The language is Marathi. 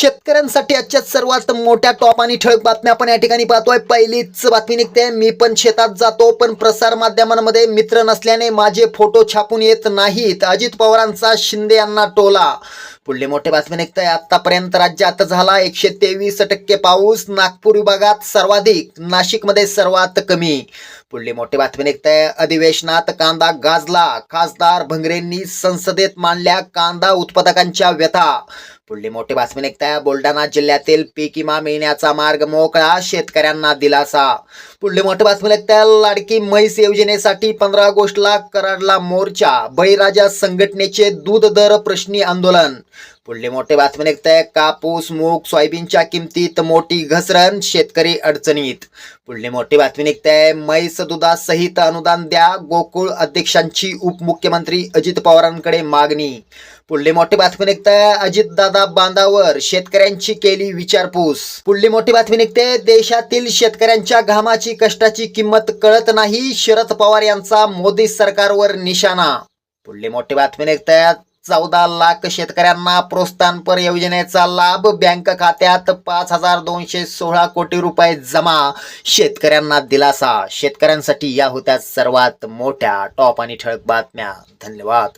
शेतकऱ्यांसाठी आजच्या सर्वात मोठ्या टॉप आणि ठळक बातम्या आपण या ठिकाणी पाहतोय. पहिलीच बातमी निघते. मी पण शेतात जातो पण प्रसार माध्यमांमध्ये मित्र नसल्याने माझे फोटो छापून येत नाहीत. अजित पवारांचा शिंदे यांना टोला पुढली मोठे बातमी निघते आतापर्यंत राज्यात झाला एकशे तेवीस टक्के पाऊस. नागपूर विभागात सर्वाधिक नाशिकमध्ये सर्वात कमी. पुढली मोठी बातमी निघते अधिवेशनात कांदा गाजला. खासदार भंगरेंनी संसदेत मांडल्या कांदा उत्पादकांच्या व्यथा. पुढली मोठी बातमी निघते बुलढाणा जिल्ह्यातील पीक विमा मिळण्याचा मार्ग मोकळा. शेतकऱ्यांना दिलासा. पुढले मोठं बातमी त्या लाडकी म्हैस योजनेसाठी पंधरा ऑगस्टला कराडला मोर्चा बळीराजा संघटनेचे दूध दर प्रश्नी आंदोलन. पुढले मोठे बातमी निघते. कापूस मूग सोयाबीनच्या किमतीत मोठी घसरण शेतकरी अडचणीत. पुढली मोठी बातमी निघते. म्हैस दुधासहित अनुदान द्या. गोकुळ अध्यक्षांची उपमुख्यमंत्री अजित पवारांकडे मागणी. पुढली मोठी बातमी निघते. अजितदादा बांधावर शेतकऱ्यांची केली विचारपूस. पुढली मोठी बातमी निघते. देशातील शेतकऱ्यांच्या घामाची कष्टाची किंमत कळत नाही. शरद पवार यांचा मोदी सरकारवर निशाणा. पुढली मोठी बातमी निघते. चौदा लाख शेतकऱ्यांना प्रोत्साहनपर योजनेचा लाभ बँक खात्यात पाच हजार दोनशे सोळा कोटी रुपये जमा. शेतकऱ्यांना दिलासा. शेतकऱ्यांसाठी या होत्या सर्वात मोठ्या टॉप आणि ठळक बातम्या. धन्यवाद.